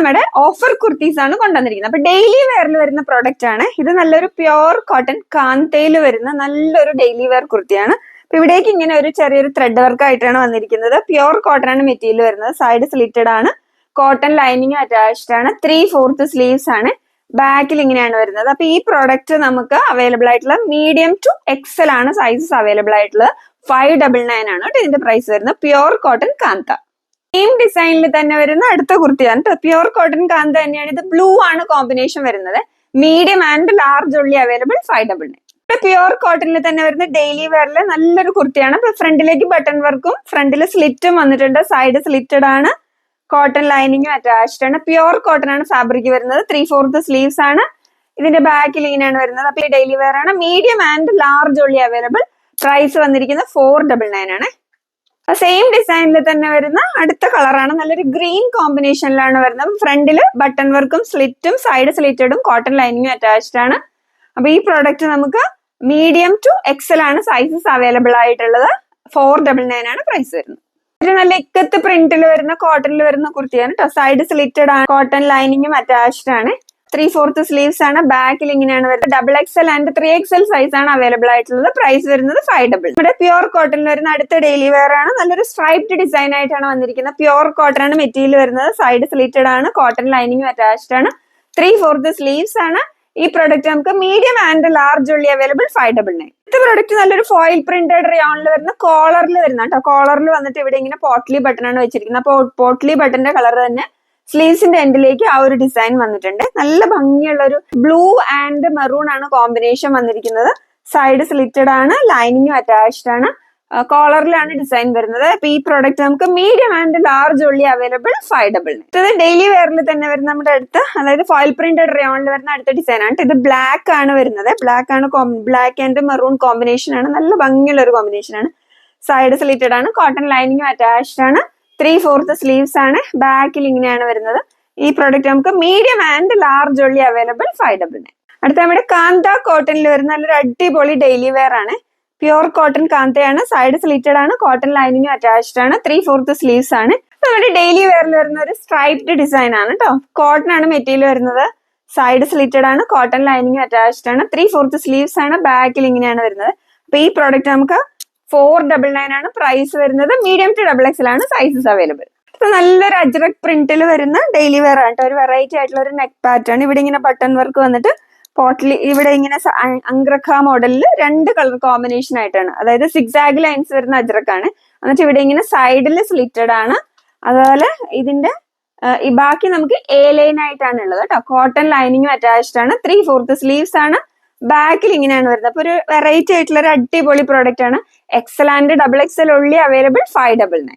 നമ്മുടെ ഓഫർ കുർത്തീസ് ആണ് കൊണ്ടുവന്നിരിക്കുന്നത് അപ്പൊ ഡെയിലി വെയറിൽ വരുന്ന പ്രോഡക്റ്റ് ആണ് ഇത് നല്ലൊരു പ്യുവർ കോട്ടൺ കാന്തയിൽ വരുന്ന നല്ലൊരു ഡെയിലി വെയർ കുർത്തിയാണ് അപ്പൊ ഇവിടേക്ക് ഇങ്ങനെ ഒരു ചെറിയൊരു ത്രെഡ് വർക്ക് ആയിട്ടാണ് വന്നിരിക്കുന്നത് പ്യുവർ കോട്ടൺ ആണ് മെറ്റീരിയൽ വരുന്നത് സൈഡ് സ്ലിറ്റഡ് ആണ് കോട്ടൺ ലൈനിങ് അറ്റാച്ച്ഡ് ആണ് ത്രീ ഫോർത്ത് സ്ലീവ്സ് ആണ് ബാക്കിൽ ഇങ്ങനെയാണ് വരുന്നത് അപ്പൊ ഈ പ്രോഡക്റ്റ് നമുക്ക് അവൈലബിൾ ആയിട്ടുള്ള മീഡിയം ടു എക്സൽ ആണ് സൈസസ് അവൈലബിൾ ആയിട്ടുള്ളത് ഫൈവ് ഡബിൾ നയൻ ആണ് കേട്ടോ ഇതിന്റെ പ്രൈസ് വരുന്നത് പ്യുവർ കോട്ടൺ കാന്ത സെയിം ഡിസൈനിൽ തന്നെ വരുന്ന അടുത്ത കുർത്തിയാണ് കേട്ടോ പ്യുർ കോട്ടൺ കാന്ത തന്നെയാണ് ഇത് ബ്ലൂ ആണ് കോമ്പിനേഷൻ വരുന്നത് മീഡിയം ആൻഡ് ലാർജ് ഉള്ളി available five double nine pure കോട്ടണിൽ തന്നെ വരുന്ന ഡെയിലി വെയറിലെ നല്ലൊരു കുർത്തിയാണ് അപ്പൊ ഫ്രണ്ടിലേക്ക് ബട്ടൺ വർക്കും ഫ്രണ്ടിൽ സ്ലിറ്റും വന്നിട്ടുണ്ട് സൈഡ് സ്ലിറ്റഡ് ആണ് കോട്ടൺ ലൈനിങ്ങും അറ്റാച്ച്ഡ് ആണ് പ്യുർ കോട്ടൺ ആണ് ഫാബ്രിക് വരുന്നത് ത്രീ ഫോർത്ത് സ്ലീവ്സ് ആണ് ഇതിന്റെ ബാക്കിൽ ഇങ്ങനെയാണ് വരുന്നത് അപ്പൊ ഈ ഡെയിലി വെയർ ആണ് മീഡിയം ആൻഡ് ലാർജ് ഉള്ളി അവൈലബിൾ പ്രൈസ് വന്നിരിക്കുന്നത് ഫോർ ഡബിൾ നയൻ ആണ് ആ സെയിം ഡിസൈനിൽ തന്നെ വരുന്ന അടുത്ത കളറാണ് നല്ലൊരു ഗ്രീൻ കോമ്പിനേഷനിലാണ് വരുന്നത് ഫ്രണ്ടിൽ ബട്ടൺ വർക്കും സ്ലിറ്റും സൈഡ് സ്ലിറ്റഡും കോട്ടൺ ലൈനിങ്ങും അറ്റാച്ച്ഡ് ആണ് അപ്പൊ ഈ പ്രോഡക്റ്റ് നമുക്ക് മീഡിയം ടു എക്സൽ ആണ് സൈസസ് അവൈലബിൾ ആയിട്ടുള്ളത് ഫോർ ഡബിൾ നയൻ ആണ് പ്രൈസ് വരുന്നത് ഒരു നല്ല ഇക്കത്ത് പ്രിന്റിൽ വരുന്ന കോട്ടണിൽ വരുന്ന കുർത്തിയാണ് കേട്ടോ സൈഡ് സ്ലിറ്റഡ് ആണ് കോട്ടൺ ലൈനിങ്ങും അറ്റാച്ച്ഡ് ആണ് ത്രീ ഫോർത്ത് സ്ലീവ്സ് ആണ് ബാക്കിൽ ഇങ്ങനെയാണ് വരുന്നത് double L and three L size ആണ് അവൈലബിൾ ആയിട്ടുള്ളത് പ്രൈസ് വരുന്നത് ഫൈവ് ഡബിൾ നമ്മുടെ പ്യുവർ കോട്ടണിൽ വരുന്ന അടുത്ത ഡെയിലി വെയർ ആണ് നല്ലൊരു സ്ട്രൈപ്ഡ് ഡിസൈൻ ആയിട്ടാണ് വന്നിരിക്കുന്നത് പ്യുവർ കോട്ടൺ ആണ് മെറ്റീരിയൽ വരുന്നത് സൈഡ് സ്ലീറ്റഡ് ആണ് കോട്ടൺ ലൈനിങ് അറ്റാച്ച്ഡ് ആണ് ത്രീ ഫോർത്ത് സ്ലീവ്സ് ആണ് ഈ പ്രൊഡക്റ്റ് നമുക്ക് മീഡിയം ആൻഡ് ലാർജ് ഉള്ളി അവൈലബിൾ ഫൈവ് ഡബിൾ നൈൻ ഇത് പ്രൊഡക്റ്റ് നല്ലൊരു ഫോയിൽ പ്രിന്റഡ് റിയോണിൽ വരുന്ന കോളറിൽ വരുന്ന കേട്ടോ കോളറിൽ വന്നിട്ട് ഇവിടെ ഇങ്ങനെ പോട്ട്ലി ബട്ടൺ ആണ് വെച്ചിരിക്കുന്നത് അപ്പോൾ പോട്ട്ലി ബട്ടന്റെ കളർ തന്നെ സ്ലീവ്സിന്റെ എൻഡിലേക്ക് ആ ഒരു ഡിസൈൻ വന്നിട്ടുണ്ട് നല്ല ഭംഗിയുള്ള ഒരു ബ്ലൂ ആൻഡ് മെറൂൺ ആണ് കോമ്പിനേഷൻ വന്നിരിക്കുന്നത് സൈഡ് സ്ലിറ്റഡ് ആണ് ലൈനിങ്ങും അറ്റാച്ച്ഡ് ആണ് കോളറിലാണ് ഡിസൈൻ വരുന്നത് അപ്പൊ ഈ പ്രോഡക്റ്റ് നമുക്ക് medium and large only available five double ഇത് ഡെയിലി വെയറിൽ തന്നെ വരുന്ന നമ്മുടെ അടുത്ത് അതായത് ഫോയിൽ പ്രിന്റഡ് റയോണിൽ വരുന്ന അടുത്ത ഡിസൈൻ ആണ് ഇത് ബ്ലാക്ക് ആണ് വരുന്നത് ബ്ലാക്ക് ആണ് ബ്ലാക്ക് ആൻഡ് മെറൂൺ കോമ്പിനേഷൻ ആണ് നല്ല ഭംഗിയുള്ള ഒരു കോമ്പിനേഷൻ ആണ് സൈഡ് സ്ലിറ്റഡ് ആണ് കോട്ടൺ ലൈനിങ്ങും അറ്റാച്ച്ഡ് ആണ് ത്രീ ഫോർത്ത് സ്ലീവ്സ് ആണ് ബാക്കിൽ ഇങ്ങനെയാണ് വരുന്നത് ഈ പ്രോഡക്റ്റ് നമുക്ക് മീഡിയം ആൻഡ് ലാർജ് ഒള്ളി അവൈലബിൾ ഫൈവ് ഡബിൾ നയൻ അടുത്ത നമ്മുടെ കാന്ത കോട്ടണിൽ വരുന്ന നല്ലൊരു അടിപൊളി ഡെയിലി വെയർ ആണ് പ്യുർ കോട്ടൺ കാന്തയാണ് സൈഡ് സ്ലീറ്റഡ് ആണ് കോട്ടൺ ലൈനിങ് അറ്റാച്ച്ഡ് ആണ് ത്രീ ഫോർത്ത് സ്ലീവ്സ് ആണ് നമ്മുടെ ഡെയിലി വെയറിൽ വരുന്ന ഒരു സ്ട്രൈപ്ഡ് ഡിസൈൻ ആണ് കേട്ടോ കോട്ടൺ ആണ് മെറ്റീരിയൽ വരുന്നത് സൈഡ് സ്ലിറ്റഡ് ആണ് കോട്ടൺ ലൈനിങ് അറ്റാച്ച്ഡ് ആണ് ത്രീ ഫോർത്ത് സ്ലീവ്സ് ആണ് ബാക്കിൽ ഇങ്ങനെയാണ് വരുന്നത് അപ്പൊ ഈ പ്രോഡക്റ്റ് നമുക്ക് ഫോർ ഡബിൾ നയൻ ആണ് പ്രൈസ് വരുന്നത് മീഡിയം ടു ഡബിൾ എക്സിൽ ആണ് സൈസസ് അവൈലബിൾ അപ്പൊ നല്ലൊരു അജ്രക് പ്രിന്റിൽ വരുന്ന ഡെയിലി വെയർ ആണ് ഒരു വെറൈറ്റി ആയിട്ടുള്ള ഒരു നെക്ക് പാറ്റേൺ ഇവിടെ ഇങ്ങനെ ബട്ടൺ വർക്ക് വന്നിട്ട് പോട്ടിൽ ഇവിടെ ഇങ്ങനെ അംഗ്രഖ മോഡലിൽ രണ്ട് കളർ കോമ്പിനേഷൻ ആയിട്ടാണ് അതായത് സിക്സാഗ് ലൈൻസ് വരുന്ന അജ്രക്കാണ് എന്നിട്ട് ഇവിടെ ഇങ്ങനെ സൈഡിൽ സ്ലിറ്റഡ് ആണ് അതുപോലെ ഇതിന്റെ ബാക്കി നമുക്ക് എ ലൈൻ ആയിട്ടാണ് ഉള്ളത് കേട്ടോ കോട്ടൺ ലൈനിങ്ങും അറ്റാച്ച്ഡ് ആണ് ത്രീ ഫോർത്ത് സ്ലീവ്സ് ആണ് ബാക്കിൽ ഇങ്ങനെയാണ് വരുന്നത് അപ്പൊ ഒരു വെറൈറ്റി ആയിട്ടുള്ള ഒരു അടിപൊളി പ്രോഡക്റ്റ് ആണ് XL and a double XL only available 599.